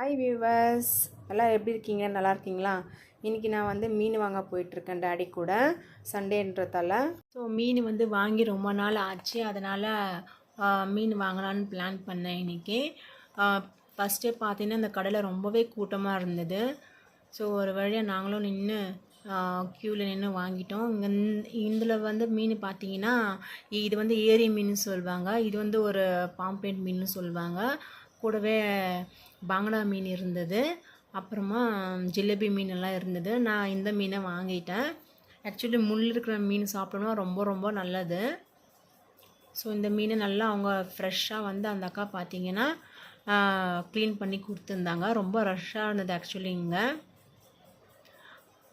Hi viewers எல்லாம் எப்படி இருக்கீங்க? நல்லா இருக்கீங்களா? இன்றைக்கி நான் வந்து மீன் வாங்க போயிட்டுருக்கேன் டேடி கூட. சண்டேன்றதால ஸோ மீன் வந்து வாங்கி ரொம்ப நாள் ஆச்சு. அதனால் மீன் வாங்கலான்னு பிளான் பண்ணேன் இன்றைக்கி ஃபஸ்ட்டே பார்த்தீங்கன்னா இந்த கடையில் ரொம்பவே கூட்டமாக இருந்தது. ஸோ ஒரு வழியாக நாங்களும் நின்று க்யூவில் நின்று வாங்கிட்டோம். இங்கே இதில் வந்து மீன் பார்த்தீங்கன்னா இது வந்து ஏரி மீன் சொல்லுவாங்க இது வந்து ஒரு பாம்பேட் மீன் சொல்லுவாங்க கூடவே பாங்கடா மீன் இருந்தது. அப்புறமா ஜிலேபி மீன் எல்லாம் இருந்தது. நான் இந்த மீனை வாங்கிட்டேன். ஆக்சுவலி முள் இருக்கிற மீன் சாப்பிடணும் ரொம்ப ரொம்ப நல்லது. ஸோ இந்த மீனை நல்லா அவங்க ஃப்ரெஷ்ஷாக வந்து அந்த அக்கா பார்த்தீங்கன்னா க்ளீன் பண்ணி கொடுத்துருந்தாங்க. ரொம்ப ரஷ்ஷாக இருந்தது ஆக்சுவலி இங்கே.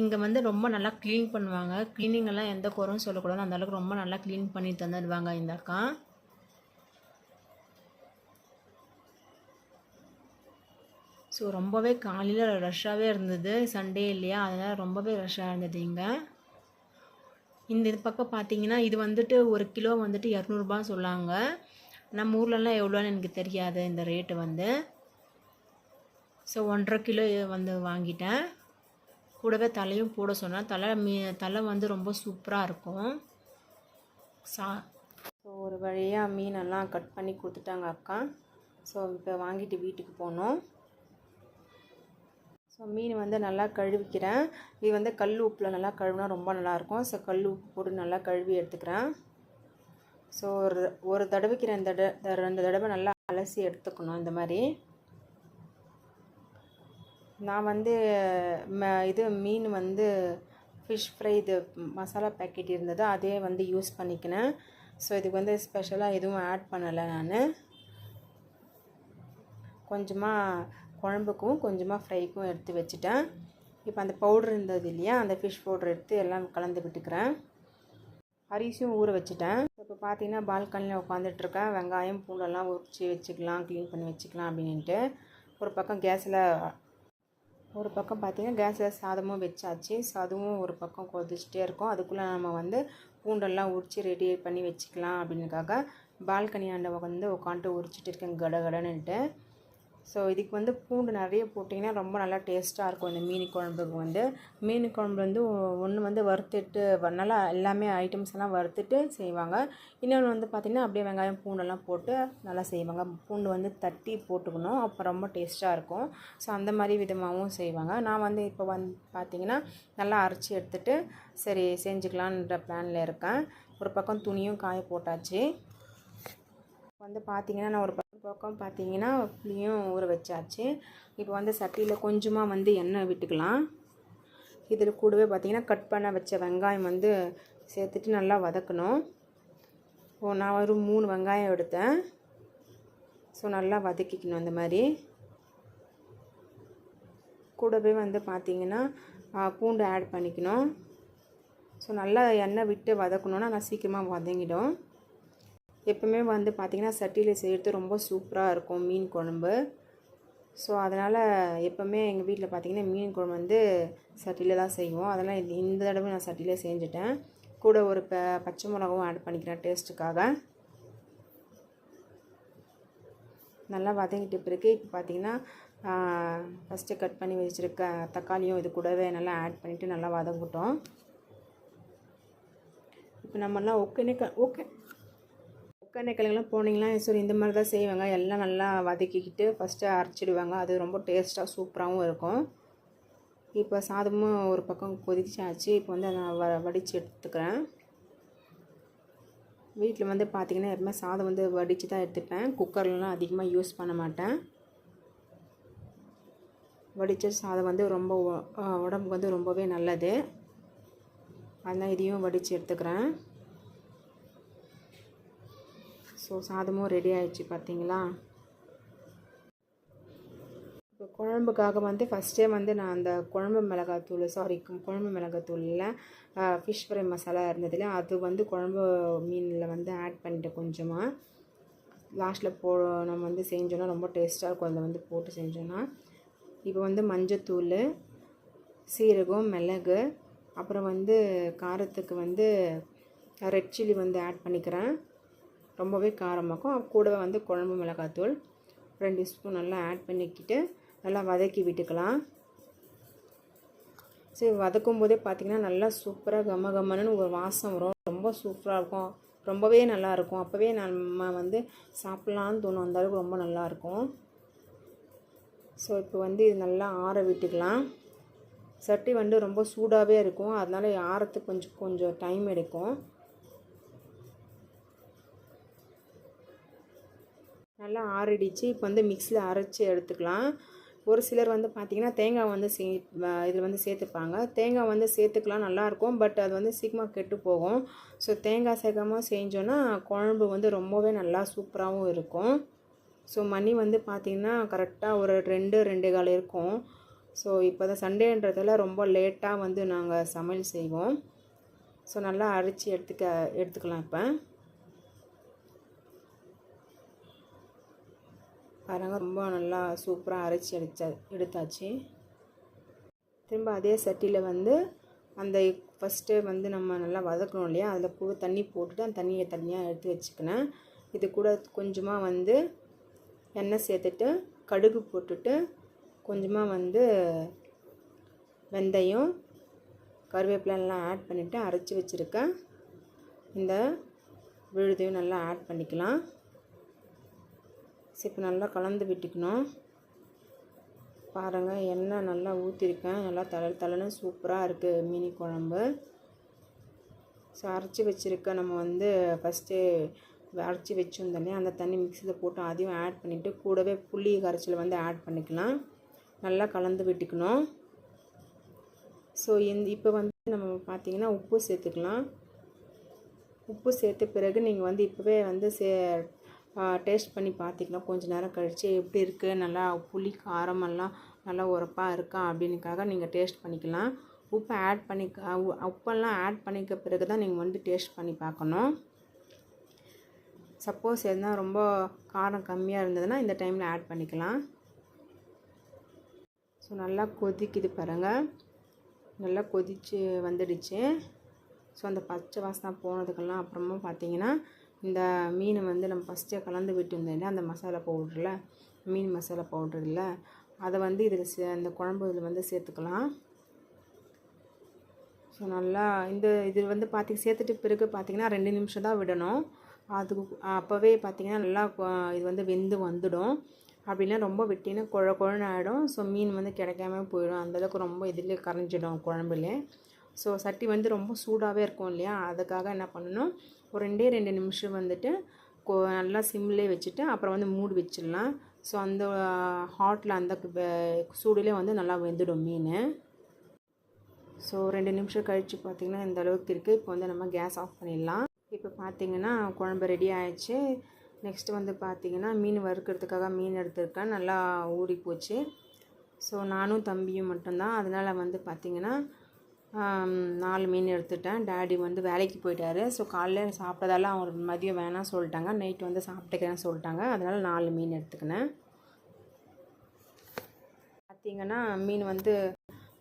இங்கே வந்து ரொம்ப நல்லா க்ளீன் பண்ணுவாங்க. க்ளீனிங்கெல்லாம் எந்த குறவும் சொல்லக்கூடாது. அந்தளவுக்கு ரொம்ப நல்லா க்ளீன் பண்ணி தந்துடுவாங்க இந்த அக்கா. ஸோ ரொம்பவே காலையில் ரஷ்ஷாகவே இருந்தது. சண்டே இல்லையா? அதனால் ரொம்பவே ரஷ்ஷாக இருந்தது இங்கே. இந்த இது பக்கம் பார்த்தீங்கன்னா இது வந்துட்டு ஒரு கிலோ வந்துட்டு இரநூறுபா சொல்லாங்க. நம்ம ஊர்லலாம் எவ்வளோன்னு எனக்கு தெரியாது இந்த ரேட்டு வந்து. ஸோ ஒன்றரை கிலோ வந்து வாங்கிட்டேன். கூடவே தலையும் போட சொன்னேன் தலை மீ தலை வந்து ரொம்ப சூப்பராக இருக்கும். சா ஸோ ஒரு வழியாக மீனெல்லாம் கட் பண்ணி கொடுத்துட்டாங்க அக்கா. ஸோ இப்போ வாங்கிட்டு வீட்டுக்கு போனோம். ஸோ மீன் வந்து நல்லா கழுவிக்கிறேன். இது வந்து கல் உப்பில் நல்லா கழுவினா ரொம்ப நல்லாயிருக்கும். ஸோ கல் உப்பு போட்டு நல்லா கழுவி எடுத்துக்கிறேன். ஸோ ஒரு ஒரு தடவைக்கு ரெண்டு தடவை ரெண்டு தடவை நல்லா அலசி எடுத்துக்கணும் இந்த மாதிரி. நான் வந்து ம இது மீன் வந்து ஃபிஷ் ஃப்ரை இது மசாலா பேக்கெட் இருந்தது அதே வந்து யூஸ் பண்ணிக்கினேன். ஸோ இதுக்கு வந்து ஸ்பெஷலாக எதுவும் ஆட் பண்ணலை நான். கொஞ்சமாக குழம்புக்கும் கொஞ்சமாக ஃப்ரைக்கும் எடுத்து வச்சுட்டேன். இப்போ அந்த பவுட்ரு இருந்தது இல்லையா அந்த ஃபிஷ் பவுட்ரு எடுத்து எல்லாம் கலந்து விட்டுக்கிறேன். அரிசியும் ஊற வச்சுட்டேன். இப்போ பார்த்தீங்கன்னா பால்கனியில் உட்காந்துட்ருக்கேன் வெங்காயம் பூண்டெல்லாம் உரிச்சு வச்சுக்கலாம் க்ளீன் பண்ணி வச்சுக்கலாம் அப்படின்ட்டு ஒரு பக்கம் கேஸில் ஒரு பக்கம் பார்த்திங்கன்னா கேஸில் சாதமும் வச்சாச்சு. சாதமும் ஒரு பக்கம் கொதிச்சுட்டே இருக்கும். அதுக்குள்ளே நம்ம வந்து பூண்டெல்லாம் உரித்து ரெடி பண்ணி வச்சுக்கலாம் அப்படின்னுக்காக பால்கனி ஆண்டை வந்து உட்காந்துட்டு உரிச்சிட்டு இருக்கேன். கட கடன்னுட்டு. ஸோ இதுக்கு வந்து பூண்டு நிறைய போட்டிங்கன்னா ரொம்ப நல்லா டேஸ்ட்டாக இருக்கும் இந்த மீன் குழம்புக்கு வந்து. மீன் குழம்பு வந்து ஒன்று வந்து வறுத்துட்டு நல்லா எல்லாமே ஐட்டம்ஸ் எல்லாம் வறுத்துட்டு செய்வாங்க. இன்னொன்று வந்து பார்த்திங்கன்னா அப்படியே வெங்காயம் பூண்டெல்லாம் போட்டு நல்லா செய்வாங்க. பூண்டு வந்து தட்டி போட்டுக்கணும் அப்போ ரொம்ப டேஸ்ட்டாக இருக்கும். ஸோ அந்த மாதிரி விதமாகவும் செய்வாங்க. நான் வந்து இப்போ வந்து பார்த்திங்கன்னா நல்லா அரைச்சி எடுத்துகிட்டு சரி செஞ்சுக்கலான்ற பிளானில் இருக்கேன். ஒரு பக்கம் துணியும் காய போட்டாச்சு. வந்து பார்த்திங்கன்னா நான் ஒரு பக்கம் பார்த்தீங்கன்னா புளியும் ஊற வச்சாச்சு. இப்போ வந்து சட்டியில் கொஞ்சமாக வந்து எண்ணெய் விட்டுக்கலாம். இதில் கூடவே பார்த்திங்கன்னா கட் பண்ண வச்ச வெங்காயம் வந்து சேர்த்துட்டு நல்லா வதக்கணும். ஓ நான் ஒரு மூணு வெங்காயம் எடுத்தேன். ஸோ நல்லா வதக்கிக்கணும் அந்த மாதிரி. கூடவே வந்து பார்த்திங்கன்னா பூண்டு ஆட் பண்ணிக்கணும். ஸோ நல்லா எண்ணெய் விட்டு வதக்கணுன்னா நான் சீக்கிரமாக வதங்கிடும். எப்பவுமே வந்து பார்த்திங்கன்னா சட்டியில் செய்கிறது ரொம்ப சூப்பராக இருக்கும் மீன் குழம்பு. ஸோ அதனால் எப்போவுமே எங்கள் வீட்டில் பார்த்திங்கன்னா மீன் குழம்பு வந்து சட்டியில் தான் செய்வோம். அதெல்லாம் இந்த தடவை நான் சட்டியில் செஞ்சுட்டேன். கூட ஒரு ப பச்சை மிளகாவும் ஆட் பண்ணிக்கிறேன் டேஸ்ட்டுக்காக நல்லா வதங்கிட்டு பிறகு இப்போ பார்த்திங்கன்னா ஃபஸ்ட்டு கட் பண்ணி வச்சுருக்க தக்காளியும் இது கூடவே நல்லா ஆட் பண்ணிவிட்டு நல்லா வதங்கிட்டோம். இப்போ நம்மலாம் ஓகேனே க ஓகே ஒக்கனைக்கிழங்கெல்லாம் போனீங்கன்னா சரி இந்த மாதிரி தான் செய்வாங்க. எல்லாம் நல்லா வதக்கிக்கிட்டு ஃபஸ்ட்டு அரைச்சிடுவாங்க. அது ரொம்ப டேஸ்ட்டாக சூப்பராகவும் இருக்கும். இப்போ சாதமும் ஒரு பக்கம் கொதிச்சாச்சு. இப்போ வந்து நான் வ வடித்து எடுத்துக்கிறேன். வீட்டில் வந்து பார்த்திங்கன்னா எப்பவுமே சாதம் வந்து வடித்து தான் எடுத்துப்பேன். குக்கர்லாம் அதிகமாக யூஸ் பண்ண மாட்டேன். வடித்த சாதம் வந்து ரொம்ப உடம்புக்கு வந்து ரொம்பவே நல்லது. அதனால் இதையும் வடித்து எடுத்துக்கிறேன். ஸோ சாதமும் ரெடி ஆயிடுச்சு பார்த்தீங்களா? இப்போ குழம்புக்காக வந்து ஃபஸ்ட்டே வந்து நான் அந்த குழம்பு மிளகாத்தூள் சாரி குழம்பு மிளகாத்தூளில் ஃபிஷ் ஃப்ரை மசாலா இருந்ததுல அது வந்து குழம்பு மீனில் வந்து ஆட் பண்ணிட்டேன் கொஞ்சமாக லாஸ்ட்டில் போ நம்ம வந்து செஞ்சோன்னா ரொம்ப டேஸ்ட்டாக இருக்கும் அதில் வந்து போட்டு செஞ்சோன்னா இப்போ வந்து மஞ்சத்தூள் சீரகம் மிளகு அப்புறம் வந்து காரத்துக்கு வந்து ரெட் சில்லி வந்து ஆட் பண்ணிக்கிறேன். ரொம்பவே காரமாக்கும் கூடவே வந்து குழம்பு மிளகாத்தூள் ரெண்டு ஸ்பூன் நல்லா ஆட் பண்ணிக்கிட்டு நல்லா வதக்கி விட்டுக்கலாம். சரி வதக்கும் போதே பார்த்திங்கன்னா நல்லா சூப்பராக கம கமன்னு ஒரு வாசம் வரும். ரொம்ப சூப்பராக இருக்கும். ரொம்பவே நல்லாயிருக்கும் அப்போவே நம்ம வந்து சாப்பிட்லான்னு தோணும். அந்த அளவுக்கு ரொம்ப நல்லாயிருக்கும் ஸோ இப்போ வந்து இது நல்லா ஆற விட்டுக்கலாம். சட்டி வந்து ரொம்ப சூடாகவே இருக்கும். அதனால் ஆறத்துக்கு கொஞ்சம் கொஞ்சம் டைம் எடுக்கும். நல்லா ஆறிடுச்சு. இப்போ வந்து மிக்ஸியில் அரைச்சி எடுத்துக்கலாம். ஒரு சிலர் வந்து பார்த்திங்கன்னா தேங்காய் வந்து சே இதில் வந்து சேர்த்துப்பாங்க. தேங்காய் வந்து சேர்த்துக்கலாம் நல்லாயிருக்கும் பட் அது வந்து சீக்கிரமாக கெட்டு போகும். ஸோ தேங்காய் சேர்க்காம செஞ்சோன்னா குழம்பு வந்து ரொம்பவே நல்லா சூப்பராகவும் இருக்கும். ஸோ மணி வந்து பார்த்திங்கன்னா கரெக்டாக ஒரு ரெண்டு ரெண்டு கால் இருக்கும். ஸோ இப்போ தான் சண்டேன்றதில் ரொம்ப லேட்டாக வந்து நாங்கள் சமையல் செய்வோம். ஸோ நல்லா அரைச்சி எடுத்துக்க எடுத்துக்கலாம் இப்போ. பாருங்க ரொம்ப நல்லா சூப்பராக அரைச்சி அடிச்சா எடுத்தாச்சு. திரும்ப அதே சட்டியில் வந்து அந்த ஃபஸ்ட்டு வந்து நம்ம நல்லா வதக்கணும் இல்லையா? அதில் கூட தண்ணி போட்டுட்டு அந்த தண்ணியை தனியாக எடுத்து வச்சுக்கினேன் இது கூட கொஞ்சமாக வந்து எண்ணெய் சேர்த்துட்டு கடுகு போட்டுட்டு கொஞ்சமாக வந்து வெந்தயம் கருவேப்பிலெல்லாம் ஆட் பண்ணிவிட்டு அரைச்சி வச்சுருக்கேன். இந்த விழுதையும் நல்லா ஆட் பண்ணிக்கலாம். சரி இப்போ நல்லா கலந்து விட்டுக்கணும். பாருங்கள் எண்ணெய் நல்லா ஊற்றிருக்கேன் நல்லா தலை தலைன்னு சூப்பராக இருக்குது மீனி குழம்பு. ஸோ அரைச்சி வச்சுருக்க நம்ம வந்து ஃபஸ்ட்டு அரைச்சி வச்சோம் இல்லையா அந்த தண்ணி மிக்சியில் போட்டு அதையும் ஆட் பண்ணிவிட்டு கூடவே புளி கரைச்சல் வந்து ஆட் பண்ணிக்கலாம். நல்லா கலந்து விட்டுக்கணும். ஸோ இந்த இப்போ வந்து நம்ம பார்த்திங்கன்னா உப்பு சேர்த்துக்கலாம். உப்பு சேர்த்த பிறகு நீங்கள் வந்து இப்போவே வந்து சே டேஸ்ட் பண்ணி பார்த்திக்கலாம். கொஞ்சம் நேரம் கழித்து எப்படி இருக்குது நல்லா புளி காரமெல்லாம் நல்லா உரப்பாக இருக்கா அப்படின்னுக்காக நீங்கள் டேஸ்ட் பண்ணிக்கலாம். உப்பு ஆட் பண்ணி உப்பெல்லாம் ஆட் பண்ணிக்க பிறகு தான் நீங்கள் வந்து டேஸ்ட் பண்ணி பார்க்கணும். சப்போஸ் எதுனா ரொம்ப காரம் கம்மியாக இருந்ததுன்னா இந்த டைமில் ஆட் பண்ணிக்கலாம். ஸோ நல்லா கொதிக்குது பாருங்கள் நல்லா கொதித்து வந்துடுச்சு. ஸோ அந்த பச்சை வாசனை போனதுக்கெல்லாம் அப்புறமா பார்த்தீங்கன்னா இந்த மீனை வந்து நம்ம ஃபஸ்ட்டே கலந்து விட்டுருந்தேன் அந்த மசாலா பவுடரில் மீன் மசாலா பவுடரில் அதை வந்து இதில் சே அந்த குழம்பு இதில் வந்து சேர்த்துக்கலாம். ஸோ நல்லா இந்த இது வந்து பார்த்தி சேர்த்துட்டு பிறகு பார்த்திங்கன்னா ரெண்டு நிமிஷம் தான் விடணும். அதுக்கு அப்போவே பார்த்திங்கன்னா நல்லா இது வந்து வெந்து வந்துடும். அப்படின்னா ரொம்ப வெட்டினா குழ குழன்னு ஆகிடும் ஸோ மீன் வந்து கிடைக்காம போயிடும். அந்தளவுக்கு ரொம்ப இதிலே கரைஞ்சிடும் குழம்புலேயே ஸோ சட்டி வந்து ரொம்ப சூடாகவே இருக்கும் இல்லையா? அதுக்காக என்ன பண்ணணும்? ஒரு ரெண்டே ரெண்டு நிமிஷம் வந்துட்டு கோ நல்லா சிம்லே வச்சுட்டு அப்புறம் வந்து மூடி வச்சிடலாம். ஸோ அந்த ஹாட்டில் அந்த சூடுலேயே வந்து நல்லா வெந்துடும் மீன். ஸோ ரெண்டு நிமிஷம் கழித்து பார்த்திங்கன்னா இந்த அளவுக்கு இருக்குது இப்போ வந்து நம்ம கேஸ் ஆஃப் பண்ணிடலாம். இப்போ பார்த்திங்கன்னா குழம்பு ரெடி ஆயிடுச்சு. நெக்ஸ்ட்டு வந்து பார்த்திங்கன்னா மீன் வறுக்கிறதுக்காக மீன் எடுத்திருக்கேன். நல்லா ஊறி போச்சு ஸோ நானும் தம்பியும் மட்டும்தான். அதனால் வந்து பார்த்திங்கன்னா நாலு மீன் எடுத்துட்டேன். டேடி வந்து வேலைக்கு போயிட்டாரு. ஸோ காலைல சாப்பிட்டதால அவங்க மதியம் வேணாம் சொல்லிட்டாங்க. நைட் வந்து சாப்பிட்டுக்கிறேன்னு சொல்லிட்டாங்க. அதனால் நாலு மீன் எடுத்துக்கினேன். பார்த்திங்கன்னா மீன் வந்து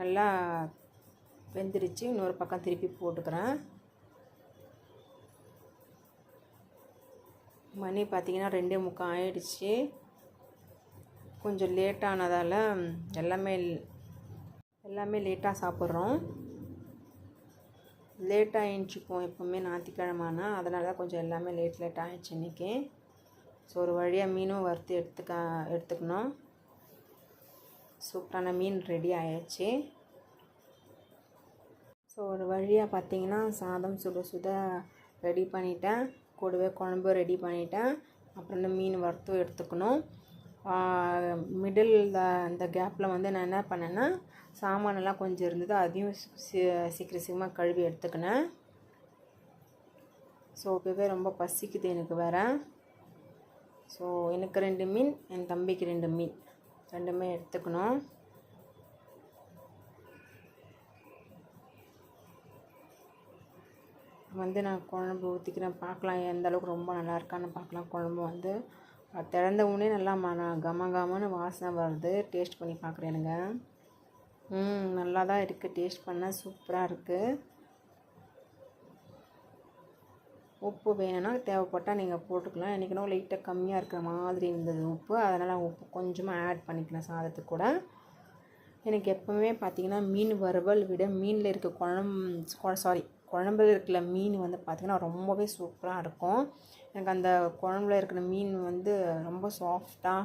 நல்லா வெந்துருச்சு. இன்னொரு பக்கம் திருப்பி போட்டுக்கிறேன். மணி பார்த்திங்கன்னா ரெண்டே முக்கால் ஆயிடுச்சு. கொஞ்சம் லேட்டானதால் எல்லாமே எல்லாமே லேட்டாக சாப்பிட்றோம். லேட்டாக எழுந்திரிப்போம் எப்போவுமே ஞாயிற்றுக்கிழமானா. அதனால தான் கொஞ்சம் எல்லாமே லேட் லேட் ஆகிடுச்சு இன்றைக்கி ஸோ ஒரு வழியாக மீனும் வறுத்து எடுத்துக்க எடுத்துக்கணும். சூப்பரான மீன் ரெடி ஆயிடுச்சு ஸோ ஒரு வழியாக பார்த்தீங்கன்னா சாதம் சுட சுட ரெடி பண்ணிட்டேன். கூடவே குழம்பு ரெடி பண்ணிட்டேன். அப்புறம் இந்த மீன் வறுத்தும் எடுத்துக்கணும். மிடில் இந்த கேப்பில் வந்து நான் என்ன பண்ணேன்னா சாமானெல்லாம் கொஞ்சம் இருந்தது அதையும் சீக்கிரம் சீக்கிரமாக கழுவி எடுத்துக்கினேன். ஸோ இப்போவே ரொம்ப பசிக்குது எனக்கு வேறு. ஸோ எனக்கு ரெண்டு மீன் என் தம்பிக்கு ரெண்டு மீன். ரெண்டுமே எடுத்துக்கணும். வந்து நான் குழம்பு ஊற்றிக்கிறேன் பார்க்கலாம் எந்த அளவுக்கு ரொம்ப நல்லா இருக்கான்னு பார்க்கலாம். குழம்பு வந்து திறந்த உடனே நல்லா மன கம கமன்னு வாசனை வருது. டேஸ்ட் பண்ணி பார்க்குறேனுங்க ம் நல்லா தான் இருக்குது டேஸ்ட் பண்ணால் சூப்பராக இருக்குது உப்பு வேணும்னா தேவைப்பட்டால் நீங்கள் போட்டுக்கலாம். எனக்கு லைட்டாக கம்மியாக இருக்கிற மாதிரி இருந்தது உப்பு. அதனால் உப்பு கொஞ்சமாக ஆட் பண்ணிக்கலாம் சாதத்துக்கு கூட. எனக்கு எப்போவுமே பார்த்தீங்கன்னா மீன் வறுவல் விட மீனில் இருக்க குழம்பு சாரி குழம்புல இருக்கிற மீன் வந்து பார்த்திங்கன்னா ரொம்பவே சூப்பராக இருக்கும். எனக்கு அந்த குழம்புல இருக்கிற மீன் வந்து ரொம்ப சாஃப்டாக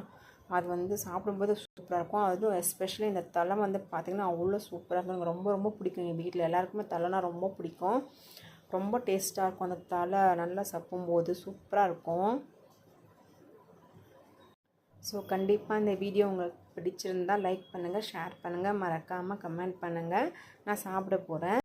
அது வந்து சாப்பிடும்போது சூப்பராக இருக்கும். அதுவும் எஸ்பெஷலி இந்த தலை வந்து பார்த்திங்கன்னா அவ்வளோ சூப்பராக இருக்கும் எனக்கு ரொம்ப ரொம்ப பிடிக்கும் எங்கள் வீட்டில் எல்லாருக்குமே தலைனா ரொம்ப பிடிக்கும். ரொம்ப டேஸ்ட்டாக இருக்கும். அந்த தலை நல்லா சப்பும்போது சூப்பராக இருக்கும். ஸோ கண்டிப்பாக இந்த வீடியோ உங்களுக்கு பிடிச்சிருந்தால் லைக் பண்ணுங்கள் ஷேர் பண்ணுங்கள் மறக்காமல் கமெண்ட் பண்ணுங்கள் நான் சாப்பிட போகிறேன்